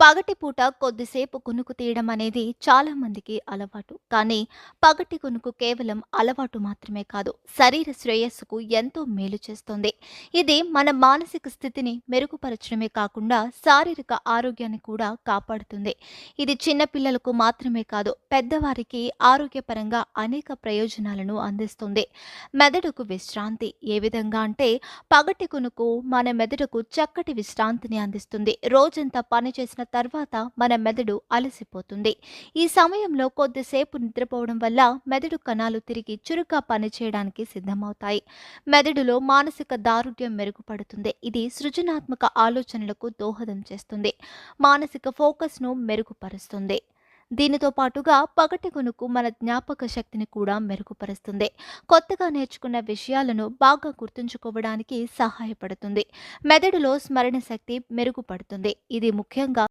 పగటిపూట కొద్దిసేపు కొనుకు తీయడం అనేది చాలా మందికి అలవాటు. కానీ పగటి కొనుకు కేవలం అలవాటు మాత్రమే కాదు శరీర శ్రేయస్సుకు ఎంతో మేలు చేస్తుంది. ఇది మన మానసిక స్థితిని మెరుగుపరచడమే కాకుండా శారీరక ఆరోగ్యాన్ని కూడా కాపాడుతుంది. ఇది చిన్న పిల్లలకు మాత్రమే కాదు పెద్దవారికి ఆరోగ్యపరంగా అనేక ప్రయోజనాలను అందిస్తుంది. మెదడుకు విశ్రాంతి ఏ విధంగా అంటే పగటి కొనుకు మన మెదడుకు చక్కటి విశ్రాంతిని అందిస్తుంది. రోజంతా పని చేసిన తర్వాత మన మెదడు అలసిపోతుంది. ఈ సమయంలో కొద్దిసేపు నిద్రపోవడం వల్ల మెదడు కణాలు తిరిగి చురుగ్గా పనిచేయడానికి సిద్ధమవుతాయి. మెదడులో మానసిక దారుఢ్యం మెరుగుపడుతుంది. ఇది సృజనాత్మక ఆలోచనలకు దోహదం చేస్తుంది. మానసిక ఫోకస్ను మెరుగుపరుస్తుంది. దీనితో పాటుగా పగటి కొనుకు మన జ్ఞాపక శక్తిని కూడా మెరుగుపరుస్తుంది. కొత్తగా నేర్చుకున్న విషయాలను బాగా గుర్తుంచుకోవడానికి సహాయపడుతుంది. మెదడులో స్మరణ శక్తి మెరుగుపడుతుంది. ఇది ముఖ్యంగా